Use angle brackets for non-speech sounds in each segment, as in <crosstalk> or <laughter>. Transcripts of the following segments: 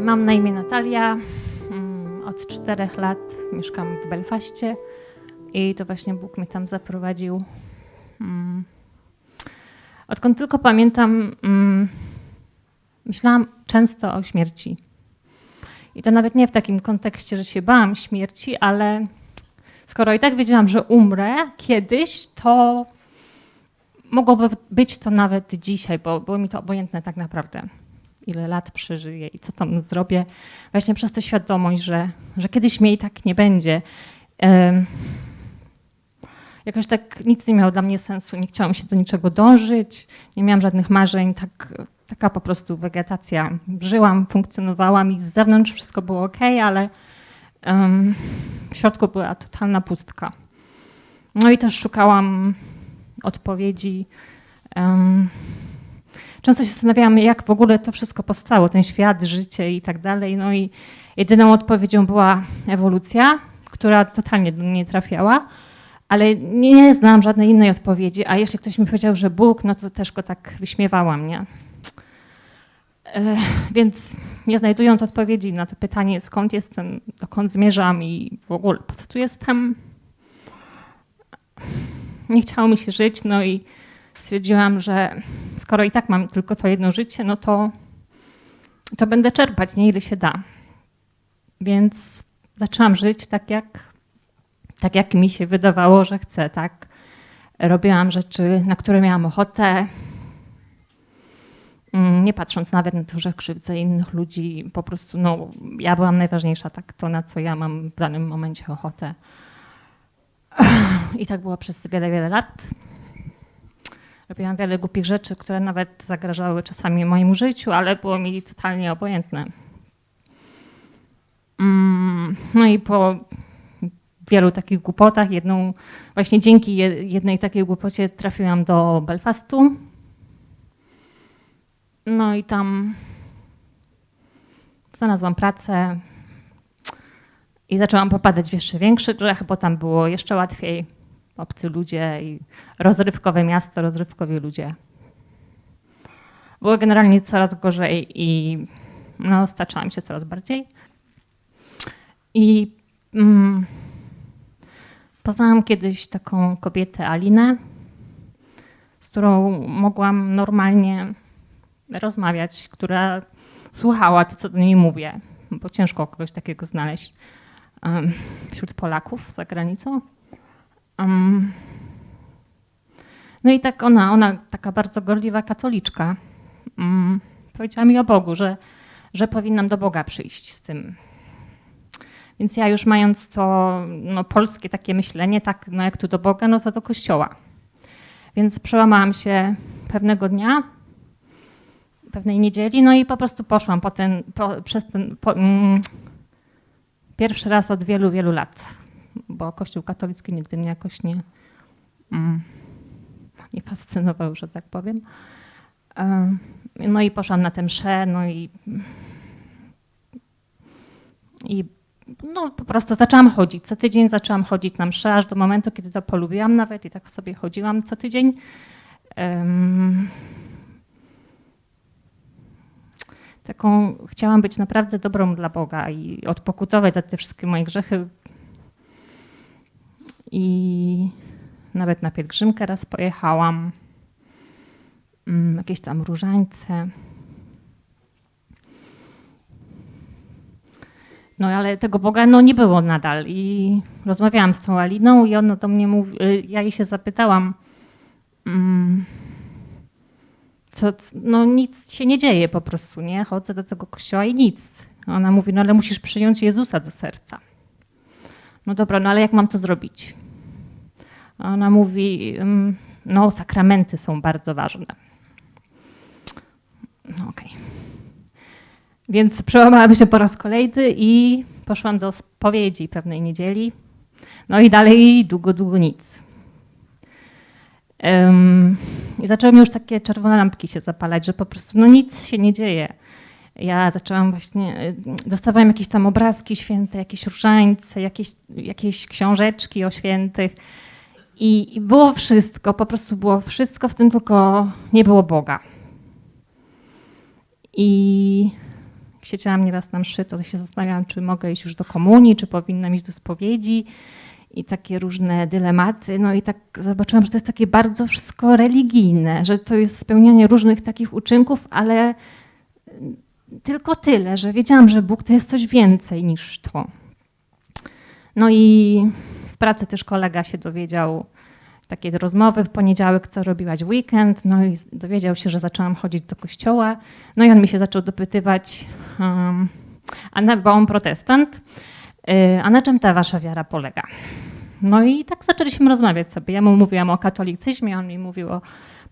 Mam na imię Natalia. Mm, Od czterech lat mieszkam w Belfaście i to właśnie Bóg mnie tam zaprowadził. Mm. Odkąd tylko pamiętam, mm, myślałam często o śmierci. I to nawet nie w takim kontekście, że się bałam śmierci, ale skoro i tak wiedziałam, że umrę kiedyś, to mogłoby być to nawet dzisiaj, bo było mi to obojętne tak naprawdę, ile lat przeżyję i co tam zrobię. Właśnie przez tę świadomość, że, że kiedyś mnie i tak nie będzie. Jakoś tak nic nie miało dla mnie sensu, nie chciałam się do niczego dążyć, nie miałam żadnych marzeń, tak, taka po prostu wegetacja. Żyłam, funkcjonowałam i z zewnątrz wszystko było ok, ale em, w środku była totalna pustka. No i też szukałam odpowiedzi. em, Często się zastanawiałam, jak w ogóle to wszystko powstało, ten świat, życie i tak dalej. No i jedyną odpowiedzią była ewolucja, która totalnie do mnie nie trafiała, ale nie znałam żadnej innej odpowiedzi. A jeśli ktoś mi powiedział, że Bóg, no to też go tak wyśmiewałam, nie? Więc nie znajdując odpowiedzi na to pytanie, skąd jestem, dokąd zmierzam i w ogóle po co tu jestem, nie chciało mi się żyć, no i stwierdziłam, że skoro i tak mam tylko to jedno życie, no to, to będę czerpać, nie ile się da. Więc zaczęłam żyć tak jak, tak, jak mi się wydawało, że chcę, tak. Robiłam rzeczy, na które miałam ochotę, Mm, nie patrząc nawet na to, że krzywdzę innych ludzi, po prostu no, ja byłam najważniejsza, tak, to na co ja mam w danym momencie ochotę. <clears throat> I tak było przez wiele, wiele lat. Robiłam wiele głupich rzeczy, które nawet zagrażały czasami mojemu życiu, ale było mi totalnie obojętne. Mm, No i po wielu takich głupotach, jedną, właśnie dzięki je- jednej takiej głupocie trafiłam do Belfastu. No i tam znalazłam pracę i zaczęłam popadać w jeszcze większy grzech, bo tam było jeszcze łatwiej. Obcy ludzie i rozrywkowe miasto, rozrywkowi ludzie. Było generalnie coraz gorzej i no, staczałam się coraz bardziej. I mm, poznałam kiedyś taką kobietę, Alinę, z którą mogłam normalnie rozmawiać, która słuchała to, co do niej mówię, bo ciężko kogoś takiego znaleźć em, wśród Polaków za granicą. Em, No i tak ona, ona taka bardzo gorliwa katoliczka, mm, powiedziała mi o Bogu, że, że powinnam do Boga przyjść z tym. Więc ja już mając to no, polskie takie myślenie, tak no jak tu do Boga, no to do kościoła. Więc przełamałam się pewnego dnia, pewnej niedzieli, no i po prostu poszłam po ten, po, przez ten po, mm, pierwszy raz od wielu, wielu lat, bo Kościół katolicki nigdy mnie jakoś nie, mm, nie fascynował, że tak powiem. Em, No i poszłam na tę mszę, no i, i no po prostu zaczęłam chodzić. Co tydzień zaczęłam chodzić na mszę, aż do momentu, kiedy to polubiłam nawet i tak sobie chodziłam co tydzień. Taką chciałam być naprawdę dobrą dla Boga i odpokutować za te wszystkie moje grzechy. I nawet na pielgrzymkę raz pojechałam. Mm, Jakieś tam różańce. No ale tego Boga no, nie było nadal. I rozmawiałam z tą Aliną i ona do mnie mówi, y, ja jej się zapytałam, mm, co, no nic się nie dzieje po prostu, nie? Chodzę do tego kościoła i nic. Ona mówi, no ale musisz przyjąć Jezusa do serca. No dobra, no ale jak mam to zrobić? Ona mówi, ym, no sakramenty są bardzo ważne. No okej. Więc przełamałam się po raz kolejny i poszłam do spowiedzi pewnej niedzieli. No i dalej długo, długo nic. Ym, I zaczęły mi już takie czerwone lampki się zapalać, że po prostu no nic się nie dzieje. Ja zaczęłam właśnie, y, dostawałam jakieś tam obrazki święte, jakieś różańce, jakieś, jakieś książeczki o świętych. I, I było wszystko, po prostu było wszystko, w tym tylko nie było Boga. I siedziałam nieraz na mszy, to się zastanawiałam, czy mogę iść już do komunii, czy powinnam iść do spowiedzi i takie różne dylematy. No i tak zobaczyłam, że to jest takie bardzo wszystko religijne, że to jest spełnianie różnych takich uczynków, ale tylko tyle, że wiedziałam, że Bóg to jest coś więcej niż to. No i w pracy też kolega się dowiedział, takie rozmowy w poniedziałek, co robiłaś w weekend, no i dowiedział się, że zaczęłam chodzić do kościoła. No i on mi się zaczął dopytywać, um, a na, bo on protestant, y, a na czym ta wasza wiara polega? No i tak zaczęliśmy rozmawiać sobie. Ja mu mówiłam o katolicyzmie, on mi mówił o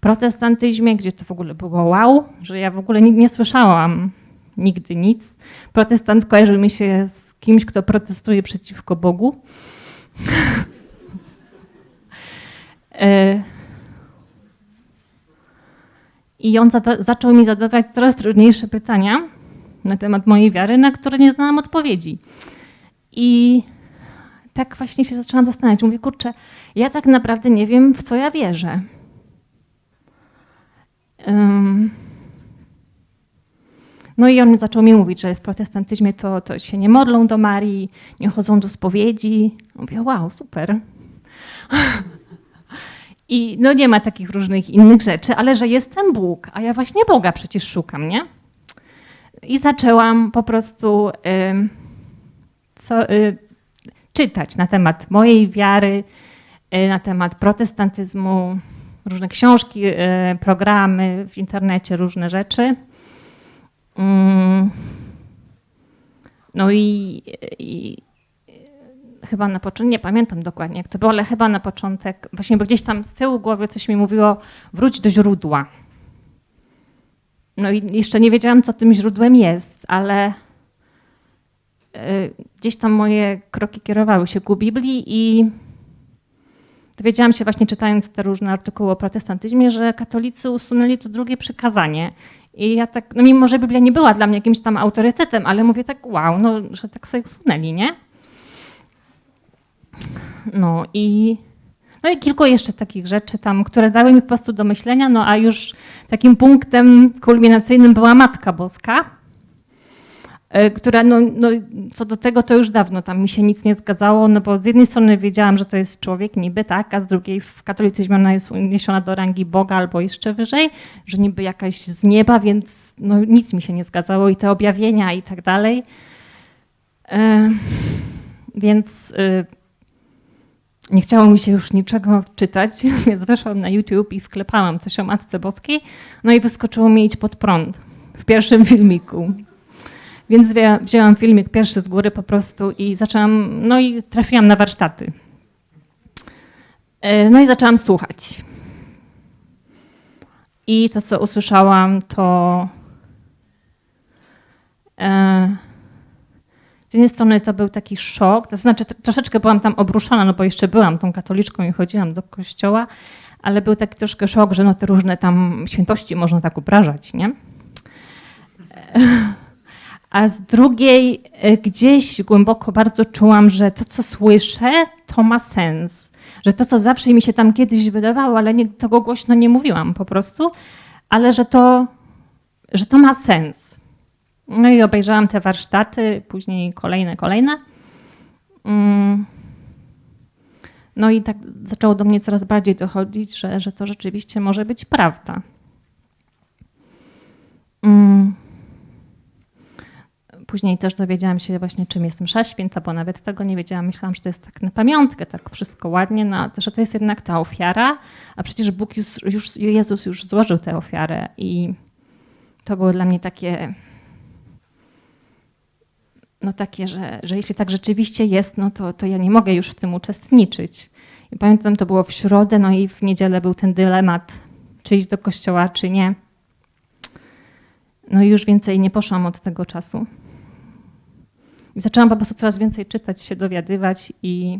protestantyzmie, gdzie to w ogóle było wow, że ja w ogóle nie, nie słyszałam nigdy nic. Protestant kojarzy mi się z kimś, kto protestuje przeciwko Bogu. <laughs> E, I on zaczął mi zadawać coraz trudniejsze pytania na temat mojej wiary, na które nie znałam odpowiedzi. I tak właśnie się zaczęłam zastanawiać. Mówię, kurczę, ja tak naprawdę nie wiem, w co ja wierzę. No i on zaczął mi mówić, że w protestantyzmie to, to się nie modlą do Marii, nie chodzą do spowiedzi. Mówię, wow, super. I no nie ma takich różnych innych rzeczy, ale że jestem Bóg, a ja właśnie Boga przecież szukam, nie? I zaczęłam po prostu y, co, y, czytać na temat mojej wiary, y, na temat protestantyzmu, różne książki, y, programy w internecie, różne rzeczy. Mm. No i, i chyba na początek, nie pamiętam dokładnie jak to było, ale chyba na początek, właśnie bo gdzieś tam z tyłu głowy coś mi mówiło, wróć do źródła. No i jeszcze nie wiedziałam, co tym źródłem jest, ale y, gdzieś tam moje kroki kierowały się ku Biblii i dowiedziałam się właśnie czytając te różne artykuły o protestantyzmie, że katolicy usunęli to drugie przykazanie. I ja tak, no mimo że Biblia nie była dla mnie jakimś tam autorytetem, ale mówię tak, wow, no, że tak sobie usunęli, nie? No i, no i kilku jeszcze takich rzeczy tam, które dały mi po prostu do myślenia, no a już takim punktem kulminacyjnym była Matka Boska, która no, no, co do tego to już dawno tam mi się nic nie zgadzało, no bo z jednej strony wiedziałam, że to jest człowiek niby, tak, a z drugiej w katolicyzmie ona jest uniesiona do rangi Boga albo jeszcze wyżej, że niby jakaś z nieba, więc no, nic mi się nie zgadzało i te objawienia i tak dalej. E, więc y, nie chciało mi się już niczego czytać, <laughs> więc weszłam na YouTube i wklepałam coś o Matce Boskiej, no i wyskoczyło mi iść pod prąd w pierwszym filmiku. Więc wzięłam filmik pierwszy z góry po prostu i zaczęłam, no i trafiłam na warsztaty. E, no i zaczęłam słuchać. I to, co usłyszałam, to e, z jednej strony to był taki szok, to znaczy troszeczkę byłam tam obruszona, no bo jeszcze byłam tą katoliczką i chodziłam do kościoła, ale był taki troszkę szok, że no te różne tam świętości można tak obrażać, nie? A z drugiej e, gdzieś głęboko bardzo czułam, że to, co słyszę, to ma sens. Że to, co zawsze mi się tam kiedyś wydawało, ale nie, tego głośno nie mówiłam po prostu, ale że to, że to ma sens. No i obejrzałam te warsztaty, później kolejne, kolejne. Mm. No i tak zaczęło do mnie coraz bardziej dochodzić, że, że to rzeczywiście może być prawda. Mm. Później też dowiedziałam się właśnie, czym jest msza święta, bo nawet tego nie wiedziałam. Myślałam, że to jest tak na pamiątkę, tak wszystko ładnie, no, że to jest jednak ta ofiara, a przecież Bóg już, już, Jezus już złożył tę ofiarę i to było dla mnie takie no takie, że, że jeśli tak rzeczywiście jest, no to, to ja nie mogę już w tym uczestniczyć. I pamiętam, to było w środę, no i w niedzielę był ten dylemat, czy iść do kościoła, czy nie. No i już więcej nie poszłam od tego czasu. I zaczęłam po prostu coraz więcej czytać, się dowiadywać i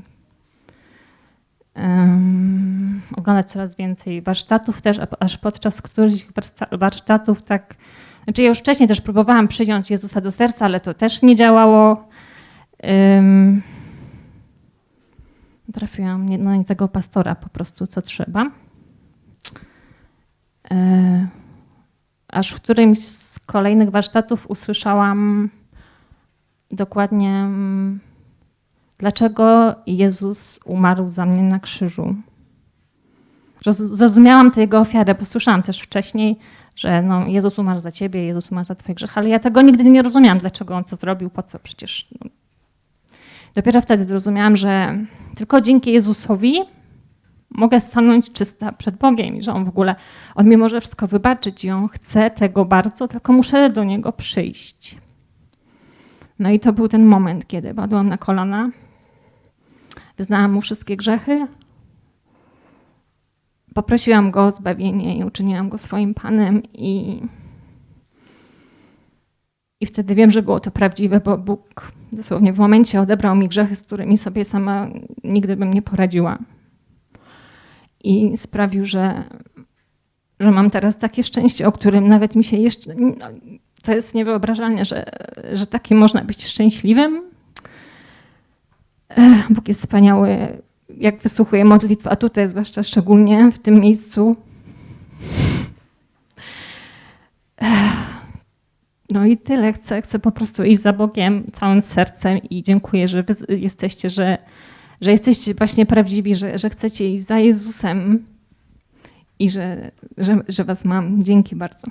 um, oglądać coraz więcej warsztatów też, aż podczas których warsztatów tak znaczy ja już wcześniej też próbowałam przyjąć Jezusa do serca, ale to też nie działało. Um, trafiłam na nie tego pastora po prostu, co trzeba. E, aż w którymś z kolejnych warsztatów usłyszałam dokładnie, mm, dlaczego Jezus umarł za mnie na krzyżu. Roz- Zrozumiałam tę jego ofiarę, bo słyszałam też wcześniej, że no, Jezus umarł za ciebie, Jezus umarł za twoje grzechy, ale ja tego nigdy nie rozumiałam, dlaczego on to zrobił, po co przecież. No. Dopiero wtedy zrozumiałam, że tylko dzięki Jezusowi mogę stanąć czysta przed Bogiem i że on w ogóle, on mi może wszystko wybaczyć i on chce tego bardzo, tylko muszę do niego przyjść. No i to był ten moment, kiedy padłam na kolana, wyznałam mu wszystkie grzechy, poprosiłam go o zbawienie i uczyniłam go swoim Panem i, i wtedy wiem, że było to prawdziwe, bo Bóg dosłownie w momencie odebrał mi grzechy, z którymi sobie sama nigdy bym nie poradziła. I sprawił, że, że mam teraz takie szczęście, o którym nawet mi się jeszcze. No, to jest niewyobrażalne, że, że takie można być szczęśliwym. Bóg jest wspaniały, jak wysłuchuje modlitw, a tutaj zwłaszcza szczególnie w tym miejscu. No i tyle. Chcę, chcę po prostu iść za Bogiem całym sercem i dziękuję, że wy jesteście, że, że jesteście właśnie prawdziwi, że, że chcecie iść za Jezusem i że, że, że was mam. Dzięki bardzo.